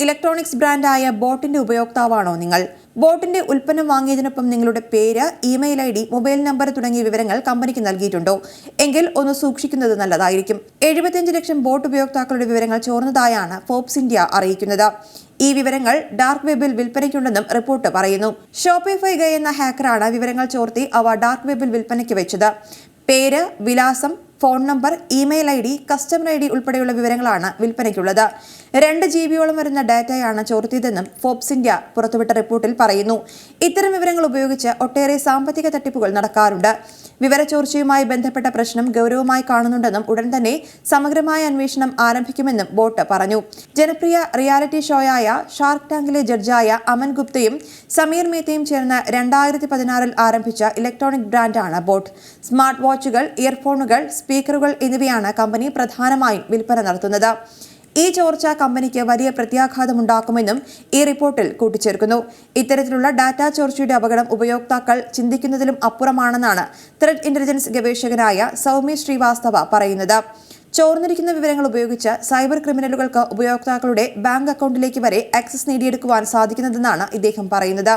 Electronics ബ്രാൻഡായ ബോട്ടിന്റെ ഉപയോക്താവാണോ നിങ്ങൾ? ബോട്ടിന്റെ ഉൽപ്പന്നം വാങ്ങിയതിനൊപ്പം നിങ്ങളുടെ പേര് email I D mobile number തുടങ്ങിയ വിവരങ്ങൾ കമ്പനിക്ക് നൽകിയിട്ടുണ്ടോ? എങ്കിൽ ഒന്ന് സൂക്ഷിക്കുന്നത് നല്ലതായിരിക്കും. എഴുപത്തിയഞ്ച് ലക്ഷം ബോട്ട് ഉപയോക്താക്കളുടെ വിവരങ്ങൾ ചോർന്നതായാണ് ഫോബ്സ് ഇന്ത്യ അറിയിക്കുന്നത്. ഈ വിവരങ്ങൾ ഡാർക്ക് വെബിൽ വിൽപ്പനയ്ക്കുണ്ടെന്നും റിപ്പോർട്ട് പറയുന്നു. ഷോപ്പിഫൈ ഗൈ എന്ന ഹാക്കറാണ് വിവരങ്ങൾ ചോർത്തി അവ ഡാർക്ക് വെബിൽ വിൽപ്പനയ്ക്ക് വെച്ചത്. പേര് വിലാസം phone number email I D customer I D ഉൾപ്പെടെയുള്ള വിവരങ്ങളാണ് വിൽപ്പനയ്ക്കുള്ളത്. രണ്ട് ജി ബിയോളം വരുന്ന ഡാറ്റയാണ് ചോർത്തിയതെന്നും ഫോബ്സ് ഇന്ത്യ പുറത്തുവിട്ട റിപ്പോർട്ടിൽ പറയുന്നു. ഇത്തരം വിവരങ്ങൾ ഉപയോഗിച്ച് ഒട്ടേറെ സാമ്പത്തിക തട്ടിപ്പുകൾ നടക്കാറുണ്ട്. വിവരച്ചോർച്ചയുമായി ബന്ധപ്പെട്ട പ്രശ്നം ഗൗരവമായി കാണുന്നുണ്ടെന്നും ഉടൻ തന്നെ സമഗ്രമായ അന്വേഷണം ആരംഭിക്കുമെന്നും ബോട്ട് പറഞ്ഞു. ജനപ്രിയ റിയാലിറ്റി ഷോയായ ഷാർക്ക് ടാങ്കിലെ ജഡ്ജായ അമൻ ഗുപ്തയും സമീർ മേത്തയും ചേർന്ന് രണ്ടായിരത്തി പതിനാറിൽ ആരംഭിച്ച ഇലക്ട്രോണിക് ബ്രാൻഡാണ് ബോട്ട്. സ്മാർട്ട് വാച്ചുകൾ ഇയർഫോണുകൾ സ്പീക്കറുകൾ എന്നിവയാണ് കമ്പനി പ്രധാനമായും വിൽപ്പന നടത്തുന്നത്. ഈ ചോർച്ച കമ്പനിക്ക് വലിയ പ്രത്യാഘാതമുണ്ടാക്കുമെന്നും ഈ റിപ്പോർട്ടിൽ കൂട്ടിച്ചേർക്കുന്നു. ഇത്തരത്തിലുള്ള ഡാറ്റ ചോർച്ചയുടെ അപകടം ഉപയോക്താക്കൾ ചിന്തിക്കുന്നതിലും അപ്പുറമാണെന്നാണ് ത്രെഡ് ഇന്റലിജൻസ് ഗവേഷകനായ സൗമ്യ ശ്രീവാസ്തവ പറയുന്നത്. ചോർന്നിരിക്കുന്ന വിവരങ്ങൾ ഉപയോഗിച്ച് സൈബർ ക്രിമിനലുകൾക്ക് ഉപയോക്താക്കളുടെ ബാങ്ക് അക്കൗണ്ടിലേക്ക് വരെ ആക്സസ് നേടിയെടുക്കുവാൻ സാധിക്കുന്നതെന്നാണ് ഇദ്ദേഹം പറയുന്നത്.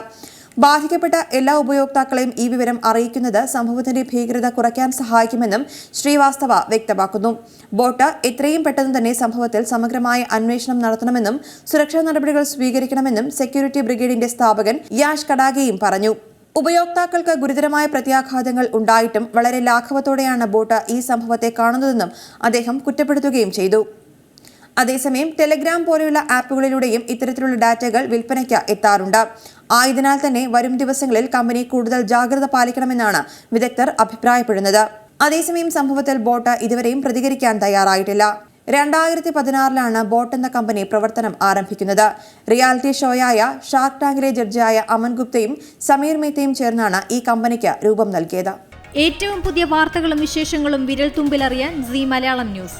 ബാധിക്കപ്പെട്ട എല്ലാ ഉപയോക്താക്കളെയും ഈ വിവരം അറിയിക്കുന്നത് സംഭവത്തിന്റെ ഭീകരത കുറയ്ക്കാൻ സഹായിക്കുമെന്നും ശ്രീവാസ്തവ വ്യക്തമാക്കുന്നു. ബോട്ട് എത്രയും പെട്ടെന്ന് തന്നെ സംഭവത്തിൽ സമഗ്രമായ അന്വേഷണം നടത്തണമെന്നും സുരക്ഷാ നടപടികൾ സ്വീകരിക്കണമെന്നും സെക്യൂരിറ്റി ബ്രിഗേഡിന്റെ സ്ഥാപകൻ യാഷ് കടാഗയും പറഞ്ഞു. ഉപയോക്താക്കൾക്ക് ഗുരുതരമായ പ്രത്യാഘാതങ്ങൾ ഉണ്ടായിട്ടും വളരെ ലാഘവത്തോടെയാണ് ബോട്ട് ഈ സംഭവത്തെ കാണുന്നതെന്നും അദ്ദേഹം കുറ്റപ്പെടുത്തുകയും ചെയ്തു. അതേസമയം ടെലഗ്രാം പോലെയുള്ള ആപ്പുകളിലൂടെയും ഇത്തരത്തിലുള്ള ഡാറ്റകൾ വിൽപ്പനയ്ക്ക് എത്താറുണ്ട്. ആയതിനാൽ തന്നെ വരും ദിവസങ്ങളിൽ കമ്പനി കൂടുതൽ ജാഗ്രത പാലിക്കണമെന്നാണ് വിദഗ്ധർ അഭിപ്രായപ്പെടുന്നത്. അതേസമയം സംഭവത്തിൽ ബോട്ട് ഇതുവരെയും പ്രതികരിക്കാൻ തയ്യാറായിട്ടില്ല. രണ്ടായിരത്തി പതിനാറിലാണ് ബോട്ട് എന്ന കമ്പനി പ്രവർത്തനം ആരംഭിക്കുന്നത്. റിയാലിറ്റി ഷോയായ ഷാർക്ക് ടാങ്കിലെ ജഡ്ജിയായ അമൻ ഗുപ്തയും സമീർ മേത്തയും ചേർന്നാണ് ഈ കമ്പനിക്ക് രൂപം നൽകിയത്. ഏറ്റവും പുതിയ വാർത്തകളും വിശേഷങ്ങളും വിരൽ തുമ്പിലറിയാൻ സി മലയാളം ന്യൂസ്.